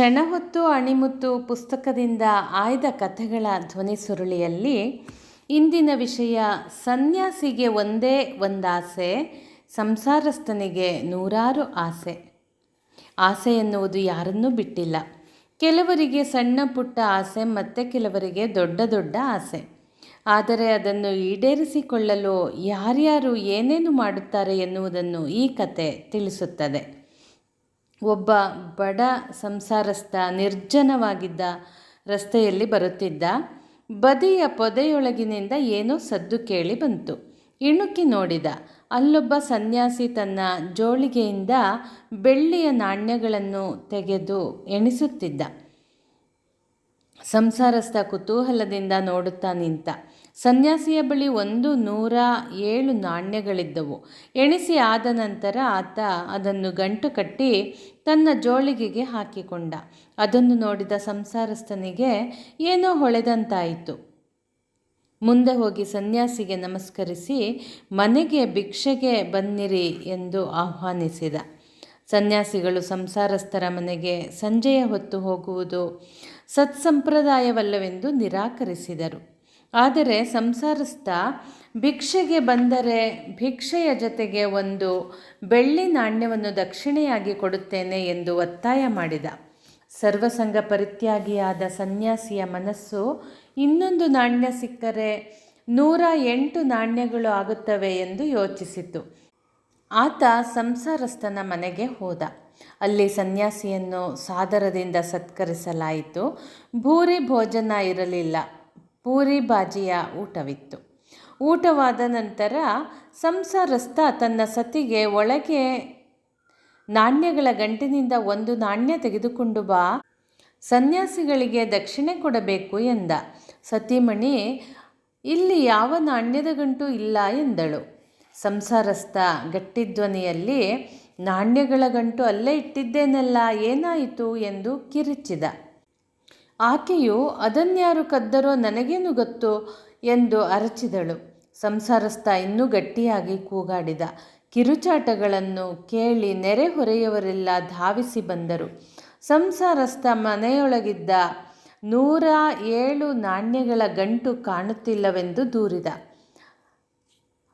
ಕ್ಷಣ ಹೊತ್ತು ಅಣಿಮುತ್ತು ಪುಸ್ತಕದಿಂದ ಆಯ್ದ ಕಥೆಗಳ ಧ್ವನಿ ಸುರುಳಿಯಲ್ಲಿ ಇಂದಿನ ವಿಷಯ ಸನ್ಯಾಸಿಗೆ ಒಂದೇ ಒಂದಾಸೆ, ಸಂಸಾರಸ್ಥನಿಗೆ ನೂರಾರು ಆಸೆ. ಆಸೆ ಎನ್ನುವುದು ಯಾರನ್ನೂ ಬಿಟ್ಟಿಲ್ಲ. ಕೆಲವರಿಗೆ ಸಣ್ಣ ಪುಟ್ಟ ಆಸೆ, ಮತ್ತು ಕೆಲವರಿಗೆ ದೊಡ್ಡ ದೊಡ್ಡ ಆಸೆ. ಆದರೆ ಅದನ್ನು ಈಡೇರಿಸಿಕೊಳ್ಳಲು ಯಾರ್ಯಾರು ಏನೇನು ಮಾಡುತ್ತಾರೆ ಎನ್ನುವುದನ್ನು ಈ ಕತೆ ತಿಳಿಸುತ್ತದೆ. ಒಬ್ಬ ಬಡ ಸಂಸಾರಸ್ಥ ನಿರ್ಜನವಾಗಿದ್ದ ರಸ್ತೆಯಲ್ಲಿ ಬರುತ್ತಿದ್ದ ಬದಿಯ ಪೊದೆಯೊಳಗಿನಿಂದ ಏನೋ ಸದ್ದು ಕೇಳಿ ಬಂತು. ಇಣುಕಿ ನೋಡಿದ. ಅಲ್ಲೊಬ್ಬ ಸನ್ಯಾಸಿ ತನ್ನ ಜೋಳಿಗೆಯಿಂದ ಬೆಳ್ಳಿಯ ನಾಣ್ಯಗಳನ್ನು ತೆಗೆದು ಎಣಿಸುತ್ತಿದ್ದ. ಸಂಸಾರಸ್ಥ ಕುತೂಹಲದಿಂದ ನೋಡುತ್ತಾ ನಿಂತ. ಸನ್ಯಾಸಿಯ ಬಳಿ ಒಂದು ನೂರ ಏಳು ನಾಣ್ಯಗಳಿದ್ದವು. ಎಣಿಸಿ ಆದ ನಂತರ ಆತ ಅದನ್ನು ಗಂಟು ಕಟ್ಟಿ ತನ್ನ ಜೋಳಿಗೆಗೆ ಹಾಕಿಕೊಂಡ. ಅದನ್ನು ನೋಡಿದ ಸಂಸಾರಸ್ಥನಿಗೆ ಏನೋ ಹೊಳೆದಂತಾಯಿತು. ಮುಂದೆ ಹೋಗಿ ಸನ್ಯಾಸಿಗೆ ನಮಸ್ಕರಿಸಿ, ಮನೆಗೆ ಭಿಕ್ಷೆಗೆ ಬನ್ನಿರಿ ಎಂದು ಆಹ್ವಾನಿಸಿದ. ಸನ್ಯಾಸಿಗಳು ಸಂಸಾರಸ್ಥರ ಮನೆಗೆ ಸಂಜೆಯ ಹೊತ್ತು ಹೋಗುವುದು ಸತ್ಸಂಪ್ರದಾಯವಲ್ಲವೆಂದು ನಿರಾಕರಿಸಿದರು. ಆದರೆ ಸಂಸಾರಸ್ಥ ಭಿಕ್ಷೆಗೆ ಬಂದರೆ ಭಿಕ್ಷೆಯ ಜೊತೆಗೆ ಒಂದು ಬೆಳ್ಳಿ ನಾಣ್ಯವನ್ನು ದಕ್ಷಿಣೆಯಾಗಿ ಕೊಡುತ್ತೇನೆ ಎಂದು ಒತ್ತಾಯ ಮಾಡಿದ. ಸರ್ವಸಂಗ ಪರಿತ್ಯಾಗಿಯಾದ ಸನ್ಯಾಸಿಯ ಮನಸ್ಸು ಇನ್ನೊಂದು ನಾಣ್ಯ ಸಿಕ್ಕರೆ ನೂರ ಎಂಟು ನಾಣ್ಯಗಳು ಆಗುತ್ತವೆ ಎಂದು ಯೋಚಿಸಿತು. ಆತ ಸಂಸಾರಸ್ಥನ ಮನೆಗೆ ಹೋದ. ಅಲ್ಲಿ ಸನ್ಯಾಸಿಯನ್ನು ಸಾದರದಿಂದ ಸತ್ಕರಿಸಲಾಯಿತು. ಭೂರಿ ಭೋಜನ ಇರಲಿಲ್ಲ. ಪೂರಿ ಬಾಜಿಯ ಊಟವಿತ್ತು. ಊಟವಾದ ನಂತರ ಸಂಸಾರಸ್ಥ ತನ್ನ ಸತಿಗೆ, ಒಳಗೆ ನಾಣ್ಯಗಳ ಗಂಟಿನಿಂದ ಒಂದು ನಾಣ್ಯ ತೆಗೆದುಕೊಂಡು ಬಾ. ಸನ್ಯಾಸಿಗಳಿಗೆ ದಕ್ಷಿಣೆ ಕೊಡಬೇಕು ಎಂದ. ಸತಿಮಣಿ, ಇಲ್ಲಿ ಯಾವ ನಾಣ್ಯದ ಗಂಟು ಇಲ್ಲ ಎಂದಳು. ಸಂಸಾರಸ್ಥ ಗಟ್ಟಿಧ್ವನಿಯಲ್ಲಿ ನಾಣ್ಯಗಳ ಗಂಟು ಅಲ್ಲೇ ಇಟ್ಟಿದ್ದೇನಲ್ಲ, ಏನಾಯಿತು ಎಂದು ಕಿರಿಚಿದ. ಆಕೆಯು ಅದನ್ಯಾರು ಕದ್ದರೋ ನನಗೇನು ಗೊತ್ತು ಎಂದು ಅರಚಿದಳು. ಸಂಸಾರಸ್ಥ ಇನ್ನೂ ಗಟ್ಟಿಯಾಗಿ ಕೂಗಾಡಿದ. ಕಿರುಚಾಟಗಳನ್ನು ಕೇಳಿ ನೆರೆಹೊರೆಯವರೆಲ್ಲ ಧಾವಿಸಿ ಬಂದರು. ಸಂಸಾರಸ್ಥ ಮನೆಯೊಳಗಿದ್ದ ನೂರ ಏಳು ನಾಣ್ಯಗಳ ಗಂಟು ಕಾಣುತ್ತಿಲ್ಲವೆಂದು ದೂರಿದ.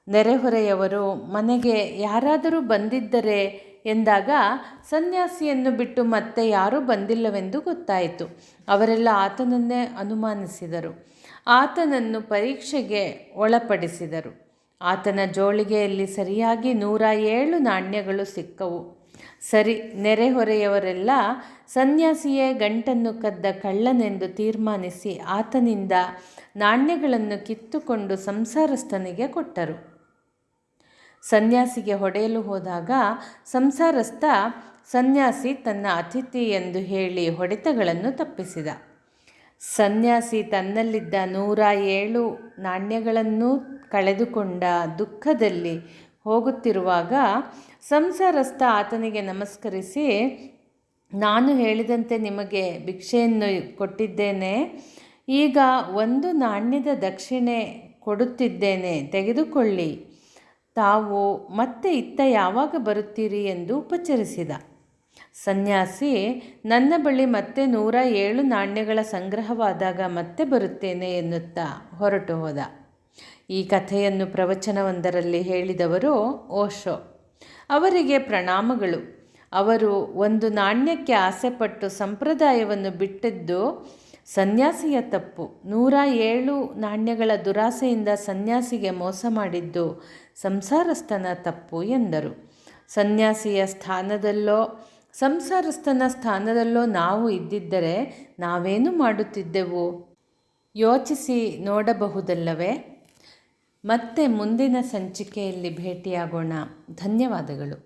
ನೆರೆಹೊರೆಯವರು ಮನೆಗೆ ಯಾರಾದರೂ ಬಂದಿದ್ದರೆ ಎಂದಾಗ ಸನ್ಯಾಸಿಯನ್ನು ಬಿಟ್ಟು ಮತ್ತೆ ಯಾರೂ ಬಂದಿಲ್ಲವೆಂದು ಗೊತ್ತಾಯಿತು. ಅವರೆಲ್ಲ ಆತನನ್ನೇ ಅನುಮಾನಿಸಿದರು. ಆತನನ್ನು ಪರೀಕ್ಷೆಗೆ ಒಳಪಡಿಸಿದರು. ಆತನ ಜೋಳಿಗೆಯಲ್ಲಿ ಸರಿಯಾಗಿ ನೂರ ಏಳು ನಾಣ್ಯಗಳು ಸಿಕ್ಕವು. ಸರಿ, ನೆರೆಹೊರೆಯವರೆಲ್ಲ ಸನ್ಯಾಸಿಯೇ ಗಂಟನ್ನು ಕದ್ದ ಕಳ್ಳನೆಂದು ತೀರ್ಮಾನಿಸಿ ಆತನಿಂದ ನಾಣ್ಯಗಳನ್ನು ಕಿತ್ತುಕೊಂಡು ಸಂಸಾರಸ್ಥನಿಗೆ ಕೊಟ್ಟರು. ಸನ್ಯಾಸಿಗೆ ಹೊಡೆಯಲು ಹೋದಾಗ ಸಂಸಾರಸ್ಥ ಸನ್ಯಾಸಿ ತನ್ನ ಅತಿಥಿ ಎಂದು ಹೇಳಿ ಹೊಡೆತಗಳನ್ನು ತಪ್ಪಿಸಿದ. ಸನ್ಯಾಸಿ ತನ್ನಲ್ಲಿದ್ದ ನೂರ ಏಳು ನಾಣ್ಯಗಳನ್ನು ಕಳೆದುಕೊಂಡ ದುಃಖದಲ್ಲಿ ಹೋಗುತ್ತಿರುವಾಗ ಸಂಸಾರಸ್ಥ ಆತನಿಗೆ ನಮಸ್ಕರಿಸಿ, ನಾನು ಹೇಳಿದಂತೆ ನಿಮಗೆ ಭಿಕ್ಷೆಯನ್ನು ಕೊಟ್ಟಿದ್ದೇನೆ. ಈಗ ಒಂದು ನಾಣ್ಯದ ದಕ್ಷಿಣೆ ಕೊಡುತ್ತಿದ್ದೇನೆ. ತೆಗೆದುಕೊಳ್ಳಿ. ತಾವು, ಮತ್ತೆ ಇತ್ತ ಯಾವಾಗ ಬರುತ್ತೀರಿ ಎಂದು ಉಪಚರಿಸಿದ. ಸನ್ಯಾಸಿ, ನನ್ನ ಬಳಿ ಮತ್ತೆ ನೂರ ಏಳು ನಾಣ್ಯಗಳ ಸಂಗ್ರಹವಾದಾಗ ಮತ್ತೆ ಬರುತ್ತೇನೆ ಎನ್ನುತ್ತಾ ಹೊರಟು ಹೋದ. ಈ ಕಥೆಯನ್ನು ಪ್ರವಚನವೊಂದರಲ್ಲಿ ಹೇಳಿದವರು ಓಶೋ. ಅವರಿಗೆ ಪ್ರಣಾಮಗಳು. ಅವರು ಒಂದು ನಾಣ್ಯಕ್ಕೆ ಆಸೆಪಟ್ಟು ಸಂಪ್ರದಾಯವನ್ನು ಬಿಟ್ಟಿದ್ದು ಸನ್ಯಾಸಿಯ ತಪ್ಪು. ನೂರ ಏಳು ನಾಣ್ಯಗಳ ದುರಾಸೆಯಿಂದ ಸನ್ಯಾಸಿಗೆ ಮೋಸ ಮಾಡಿದ್ದು ಸಂಸಾರಸ್ಥನ ತಪ್ಪು ಎಂದರು. ಸನ್ಯಾಸಿಯ ಸ್ಥಾನದಲ್ಲೋ, ಸಂಸಾರಸ್ಥನ ಸ್ಥಾನದಲ್ಲೋ ನಾವು ಇದ್ದಿದ್ದರೆ ನಾವೇನು ಮಾಡುತ್ತಿದ್ದೆವು? ಯೋಚಿಸಿ ನೋಡಬಹುದಲ್ಲವೇ? ಮತ್ತೆ ಮುಂದಿನ ಸಂಚಿಕೆಯಲ್ಲಿ ಭೇಟಿಯಾಗೋಣ. ಧನ್ಯವಾದಗಳು.